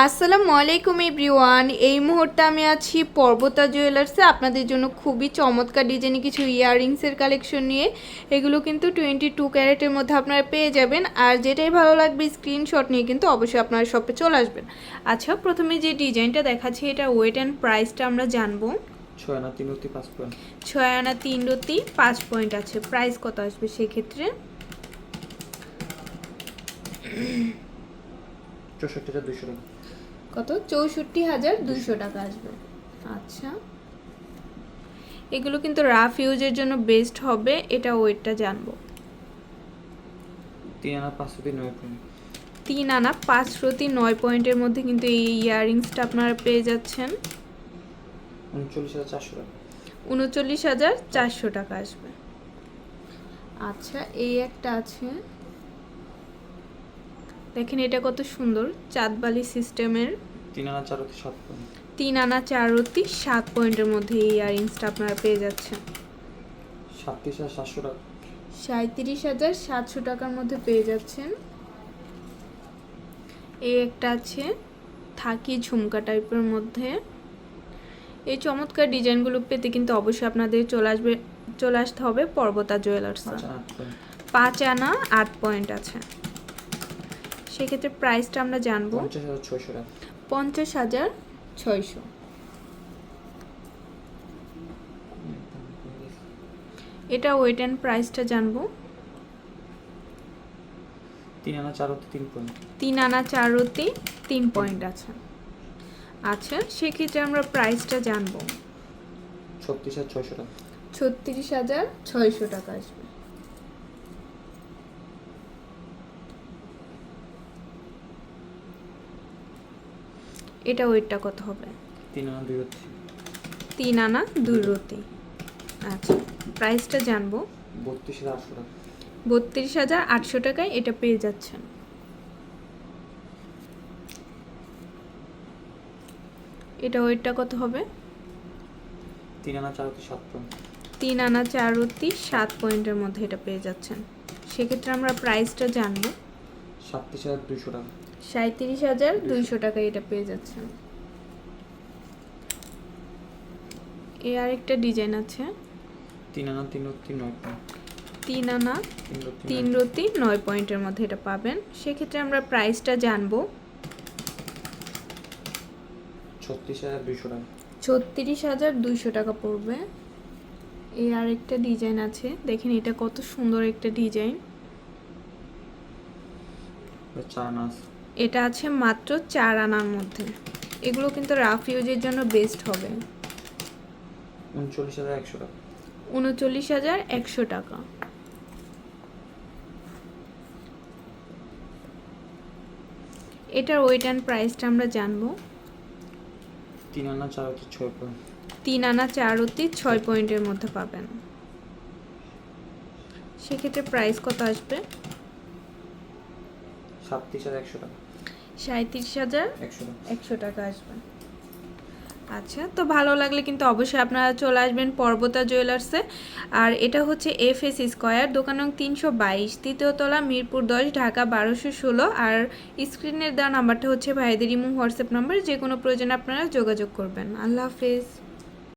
আসসালামু আলাইকুম এভরিওয়ান। এই মুহূর্তে আমি আছি পর্বতা জুয়েলার্সে। আপনাদের জন্য খুবই চমৎকার ডিজাইনে কিছু ইয়াররিংসের কালেকশন নিয়ে। এগুলো কিন্তু টোয়েন্টি টু ক্যারেটের মধ্যে আপনারা পেয়ে যাবেন। আর যেটাই ভালো লাগবে স্ক্রিনশট নিয়ে কিন্তু অবশ্যই আপনারা শপে চলে আসবেন। আচ্ছা প্রথমে যে ডিজাইনটা দেখাচ্ছি এটা ওয়েট অ্যান্ড প্রাইসটা আমরা জানব। ছয় আনা তিন অতি পাঁচ পয়েন্ট ছয় আনা তিন রতি পাঁচ পয়েন্ট আছে। প্রাইস কত আসবে সেক্ষেত্রে? দুশো টাকা। কত? চৌষট্টি হাজার দুশো টাকা আসবে। আচ্ছা। এগুলো কিন্তু রাফ ইউজের জন্য বেস্ট হবে এটা ওয়েটটা জানব। তিন আনা পাঁচ অতি নয় পয়েন্ট তিন আনা নয় পয়েন্টের মধ্যে কিন্তু এই ইয়াররিংসটা আপনারা পেয়ে যাচ্ছেন। উনচল্লিশ হাজার চারশো টাকা। উনচল্লিশ হাজার চারশো টাকা আসবে। আচ্ছা এই একটা আছে। দেখেন এটা কত সুন্দর চাঁদবালি সিস্টেমের তিন আনা চার অতি সাত পয়েন্ট। তিন আনা চারতি সাত পয়েন্টের মধ্যে এই ইয়াররিংসটা আপনারা পেয়ে যাচ্ছেন। সাতত্রিশ হাজার সাতশো টাকা। সাঁত্রিশ হাজার সাতশো টাকার মধ্যে পেয়ে যাচ্ছেন। এই একটা আছে থাকি ঝুমকা টাইপের মধ্যে। এই চমৎকার ডিজাইনগুলো পেতে কিন্তু অবশ্যই আপনাদের চলে আসবে চলে আসতে হবে পর্বতা জুয়েলার্স। পাঁচ আনা আট পয়েন্ট আছে। সেক্ষেত্রে প্রাইসটা আমরা জানব। পঞ্চাশ হাজার ছয়শো টাকা। পঞ্চাশ হাজার ছয়শো। এটা ওয়েট অ্যান্ড প্রাইসটা জানব। তিন আনা চার অতি তিন পয়েন্ট। তিন আনা চারতে তিন পয়েন্ট আছে। আচ্ছা সেক্ষেত্রে আমরা প্রাইসটা জানব। ছত্রিশ হাজার ছয়শো টাকা। ছত্রিশ হাজার ছয়শো টাকা আসবে। এটা ওয়েটটা কত হবে? তিন আনা দুই অতি তিন আনা দুই রতি আচ্ছা প্রাইসটা জানব? বত্রিশ হাজার আটশো টাকা। বত্রিশ হাজার আটশো টাকায় এটা পেয়ে যাচ্ছেন। এটা ওয়েটটা কত হবে? তিন আনা চার অতি সাত পয়েন্ট। তিন আনা চারতি সাত পয়েন্টের মধ্যে এটা পেয়ে যাচ্ছেন। সেক্ষেত্রে আমরা প্রাইসটা জানব। সাতত্রিশ হাজার দুশো টাকা। সাঁত্রিশ হাজার দুইশো টাকায় এটা পেয়ে যাচ্ছেন এ আরেকটা ডিজাইন আছে। তিন আনা তিন অতি নয় তিন আনা তিন রতি নয় পয়েন্টের মধ্যে এটা পাবেন। সেক্ষেত্রে আমরা প্রাইসটা জানব। ছত্রিশ হাজার দুশো টাকা। ছত্রিশ হাজার দুইশো টাকা পড়বে। এই আরেকটা ডিজাইন আছে। দেখেন এটা কত সুন্দর একটা ডিজাইন। আছে এটা আছে মাত্র চার আনার মধ্যে। এগুলো কিন্তু রাফ ইউজের জন্য বেস্ট হবে। উনচল্লিশ হাজার একশো টাকা। উনচল্লিশ হাজার একশো টাকা। এটার ওয়েট অ্যান্ড প্রাইসটা আমরা জানব। তিন আনা চার অতি ছয় পয়েন্ট তিন আনা চার অতি ছয় পয়েন্টের মধ্যে পাবেন। সেক্ষেত্রে প্রাইস কত আসবে? সাতত্রিশ হাজার একশো টাকা। সাঁত্রিশ হাজার একশো টাকা। আসবে। আচ্ছা তো ভালো লাগলে কিন্তু অবশ্যই আপনারা চলে আসবেন পর্বতা জুয়েলার্সে। আর এটা হচ্ছে এফ এস স্কোয়ার দোকান নং তিনশো বাইশ তৃতীয়তলা মিরপুর দশ ঢাকা বারোশো ষোলো। আর স্ক্রিনের দেওয়া নাম্বারটা হচ্ছে ভাইদের ইমু হোয়াটসঅ্যাপ নাম্বার যে কোনো প্রয়োজনে আপনারা যোগাযোগ করবেন। আল্লাহ হাফেজ।